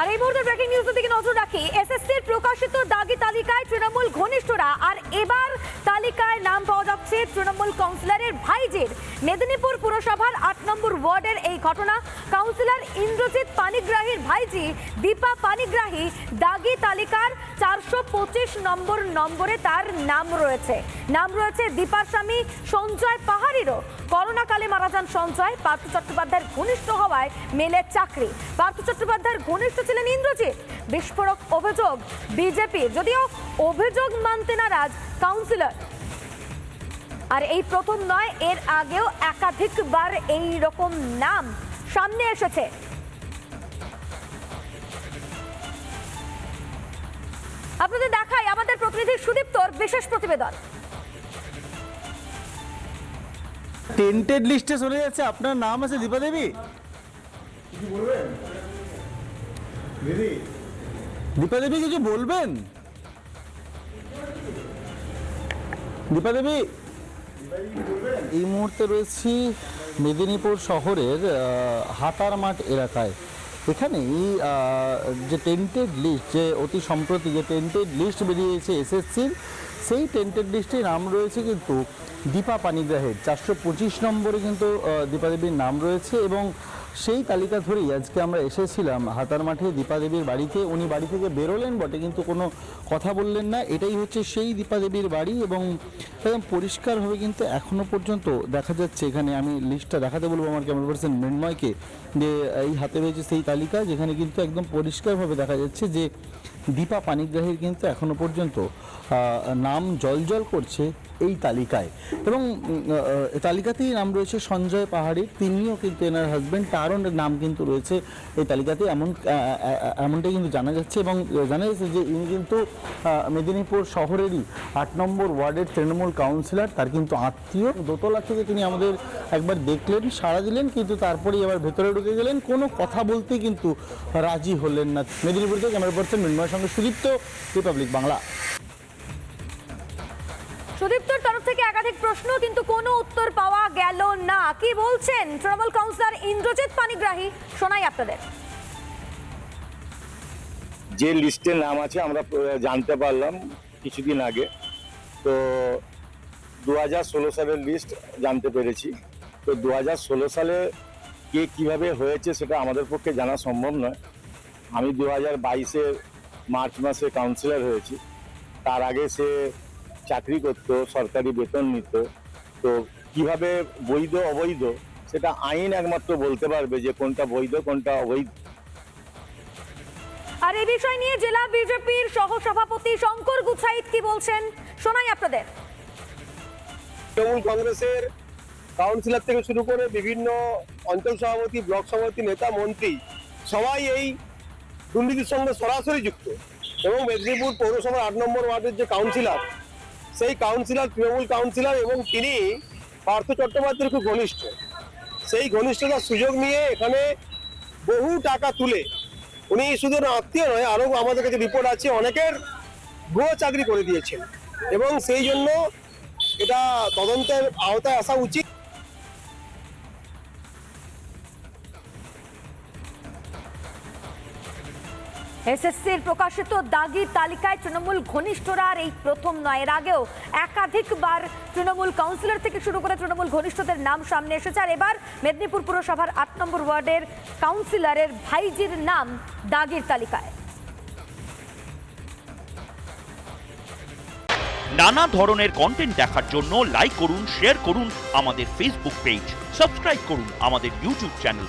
আর এই মুহূর্তে ব্রেকিং নিউজের দিকে নজর রাখি। এসএসসির প্রকাশিত দাগি তালিকায় তৃণমূল ঘনিষ্ঠরা। আর এবার তালিকায় নাম পাওয়া যাচ্ছে তৃণমূল কাউন্সিলরের ভাইজির। মেদিনীপুর পুরসভার আট নম্বর ওয়ার্ডের এই ঘটনা। কাউন্সিলর ইন্দ্রজিৎ পানিগ্রাহীর ভাইজি দীপা পানিগ্রাহী দাগি তালিকার চারশো পঁচিশ নম্বর নম্বরে তার নাম রয়েছে। নাম রয়েছে দীপার স্বামী সঞ্জয় পাহাড়িরও। করোনাকালে মারা যান সঞ্জয়। পার্থ চট্টোপাধ্যায়ের ঘনিষ্ঠ হওয়ায় মেলে চাকরি। পার্থ চট্টোপাধ্যায়ের ঘনিষ্ঠ ছিলেন ইন্দ্রজিৎ। বিস্ফোরক অভিযোগ বিজেপি। যদিও অভিযোগ মানতে নারাজ কাউন্সিলর। আর এই প্রথম নয় এর আগেও একাধিকবার এই রকম নাম সামনে এসেছে। আপনাদের দেখাই আমাদের প্রতিনিধি সুদীপ্তর বিশেষ প্রতিবেদন। টেন্টেড লিস্টে চলে যাচ্ছে। আপনার নাম আছে দীপা দেবী দীপা দেবী কিছু বলবেন? দীপা দেবী এই মুহূর্তে রয়েছি মেদিনীপুর শহরের হাতার মাঠ এলাকায়। এখানে যে টেন্টেড লিস্ট যে অতি সম্প্রতি যে টেন্টেড লিস্ট বেরিয়েছে এসএসসির সেই টেন্টেড লিস্টে নাম রয়েছে কিন্তু দীপা পানিগ্রাহের। চারশো পঁচিশ নম্বরে কিন্তু দীপা দেবীর নাম রয়েছে এবং সেই তালিকা ধরেই আজকে আমরা এসেছিলাম হাতার মাঠে দীপা দেবীর বাড়িতে। উনি বাড়ি থেকে বেরোলেন, বটে, কিন্তু কোনো কথা বললেন না। এটাই হচ্ছে সেই দীপা দেবীর বাড়ি এবং একদম পরিষ্কারভাবে কিন্তু এখনও পর্যন্ত দেখা যাচ্ছে। এখানে আমি লিস্টটা দেখাতে বলব আমার ক্যামেরা পার্সন মৃন্ময়কে যে এই হাতে রয়েছে সেই তালিকা, যেখানে কিন্তু একদম পরিষ্কারভাবে দেখা যাচ্ছে যে দীপা পানিগ্রাহীর কিন্তু এখনও পর্যন্ত নাম জলজল করছে এই তালিকায়। এবং তালিকাতেই নাম রয়েছে সঞ্জয় পাহাড়ির তিনিও কিন্তু এনার হাজব্যান্ড তারও নাম কিন্তু রয়েছে এই তালিকাতে এমন এমনটাই কিন্তু জানা যাচ্ছে। এবং জানা যাচ্ছে যে ইনি কিন্তু মেদিনীপুর শহরেরই আট নম্বর ওয়ার্ডের তৃণমূল কাউন্সিলর তার কিন্তু আত্মীয়। দোতলা থেকে তিনি আমাদের একবার দেখলেন, সাড়া দিলেন, কিন্তু তারপরেই আবার ভেতরে ঢুকে গেলেন। কোনো কথা বলতেই কিন্তু রাজি হলেন না। মেদিনীপুর থেকে ক্যামেরা পার্সন মৃন্ময়ের সঙ্গে সুদীপ্ত রিপাবলিক বাংলা। সুদীপ্তর তরফ থেকে একাধিক প্রশ্ন কিন্তু কোনো উত্তর পাওয়া গেল না। কি বলছেন তৃণমূল কাউন্সিলর ইন্দ্রজিৎ পানিগ্রাহী? শোনাই আপনাদের। যে লিস্টে নাম আছে আমরা জানতে পারলাম কিছুদিন আগে। তো দু হাজার ষোলো সালের লিস্ট জানতে পেরেছি। তো দু হাজার ষোলো সালে কে কীভাবে হয়েছে সেটা আমাদের পক্ষে জানা সম্ভব নয়। আমি দু হাজার বাইশে মার্চ মাসে কাউন্সিলর হয়েছি। তার আগে সে চাকরি করত সরকারি বেতন নিত। তো কীভাবে বৈধ অবৈধ সেটা আইন একমাত্র বলতে পারবে যে কোনটা বৈধ কোনটা অবৈধ। আর এই বিষয় নিয়ে জেলা বিজেপির সহসভাপতি শঙ্কর গুছাইত কি বলছেন শোনাই আপনাদের। তৃণমূল কংগ্রেসের কাউন্সিলর থেকে শুরু করে বিভিন্ন অঞ্চল সভাপতি ব্লক সভাপতি নেতা মন্ত্রী সবাই এই দুর্নীতির সঙ্গে সরাসরি যুক্ত এবং মেদিনীপুর পৌরসভার আট নম্বর ওয়ার্ডের যে কাউন্সিলর সেই কাউন্সিলর তৃণমূল কাউন্সিলর এবং তিনি পার্থ চট্টোপাধ্যায়ের খুব ঘনিষ্ঠ। সেই ঘনিষ্ঠতার সুযোগ নিয়ে এখানে বহু টাকা তুলে উনি শুধু আত্মীয় নয় আরও আমাদের কাছে রিপোর্ট আছে, অনেকের ভুয়ো চাকরি করে দিয়েছেন। এবং সেই জন্য এটা তদন্তের আওতায় আসা উচিত। এসএসসির প্রকাশিত দাগি তালিকায় তৃণমূল ঘনিষ্ঠরা আর এই প্রথম নয়। এর আগেও একাধিকবার তৃণমূল কাউন্সিলর থেকে শুরু করে তৃণমূল ঘনিষ্ঠদের নাম সামনে এসেছে। আর এবার মেদিনীপুর পুরসভার আট নম্বর ওয়ার্ডের কাউন্সিলরের ভাইজির নাম দাগির তালিকায়। নানা ধরনের কন্টেন্ট দেখার জন্য লাইক করুন শেয়ার করুন আমাদের ফেসবুক পেজ সাবস্ক্রাইব করুন আমাদের ইউটিউব চ্যানেল